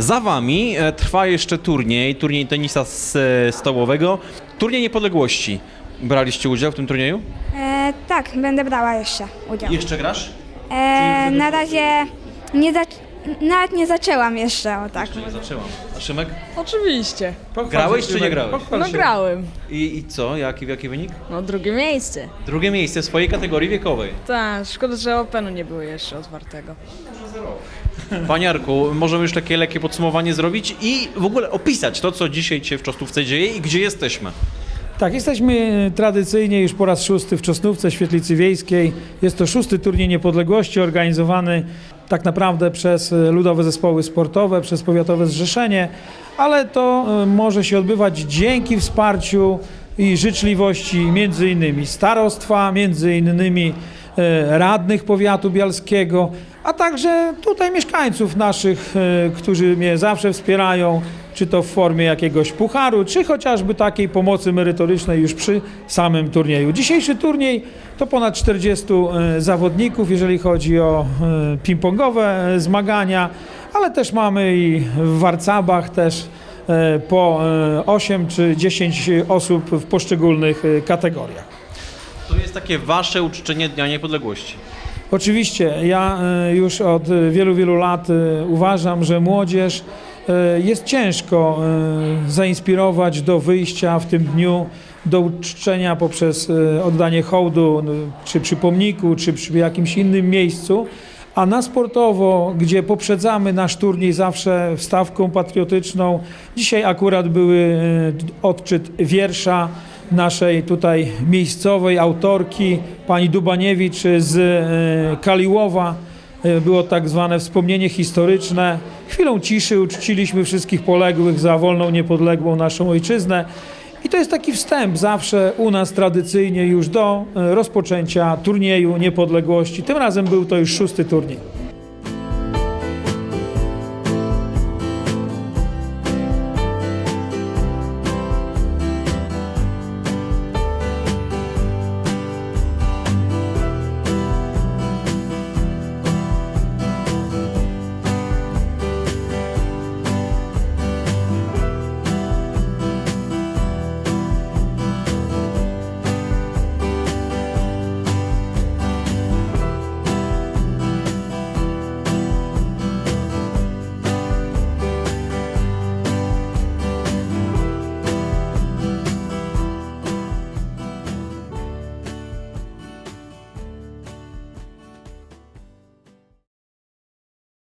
Za wami e, trwa jeszcze turniej, turniej tenisa e, stołowego, turniej niepodległości. Braliście udział w tym turnieju? E, tak, będę brała jeszcze udział. Jeszcze grasz? E, na razie nie zac- nawet nie zaczęłam jeszcze, o tak. Jeszcze nie zaczęłam. A Szymek? Oczywiście. Grałeś czy nie grałeś? No grałem. I, i co? Jaki, jaki wynik? No drugie miejsce. Drugie miejsce w swojej kategorii wiekowej. Tak, szkoda, że Openu nie było jeszcze otwartego. Panie Jarku, możemy już takie lekkie podsumowanie zrobić i w ogóle opisać to, co dzisiaj się w Czostówce dzieje i gdzie jesteśmy. Tak, jesteśmy tradycyjnie już po raz szósty w Czosnówce, Świetlicy Wiejskiej. Jest to szósty turniej niepodległości organizowany tak naprawdę przez e, ludowe zespoły sportowe, przez powiatowe zrzeszenie, ale to e, może się odbywać dzięki wsparciu i życzliwości między innymi starostwa, między innymi radnych powiatu bialskiego, a także tutaj mieszkańców naszych, e, którzy mnie zawsze wspierają, czy to w formie jakiegoś pucharu, czy chociażby takiej pomocy merytorycznej już przy samym turnieju. Dzisiejszy turniej to ponad 40 e, zawodników, jeżeli chodzi o e, ping-pongowe e, zmagania, ale też mamy i w Warcabach też e, po e, 8 czy 10 osób w poszczególnych e, kategoriach. To jest takie wasze uczczenie Dnia Niepodległości. Oczywiście, ja e, już od e, wielu, wielu lat e, uważam, że młodzież jest ciężko zainspirować do wyjścia w tym dniu, do uczczenia poprzez oddanie hołdu, czy przy pomniku, czy przy jakimś innym miejscu. A na sportowo, gdzie poprzedzamy nasz turniej zawsze wstawką patriotyczną, dzisiaj akurat były odczyt wiersza naszej tutaj miejscowej autorki, pani Dubaniewicz z e, Kaliłowa. E, Było tak zwane wspomnienie historyczne. Chwilą ciszy uczciliśmy wszystkich poległych za wolną, niepodległą naszą ojczyznę. I to jest taki wstęp zawsze u nas tradycyjnie już do e, rozpoczęcia turnieju niepodległości. Tym razem był to już szósty turniej.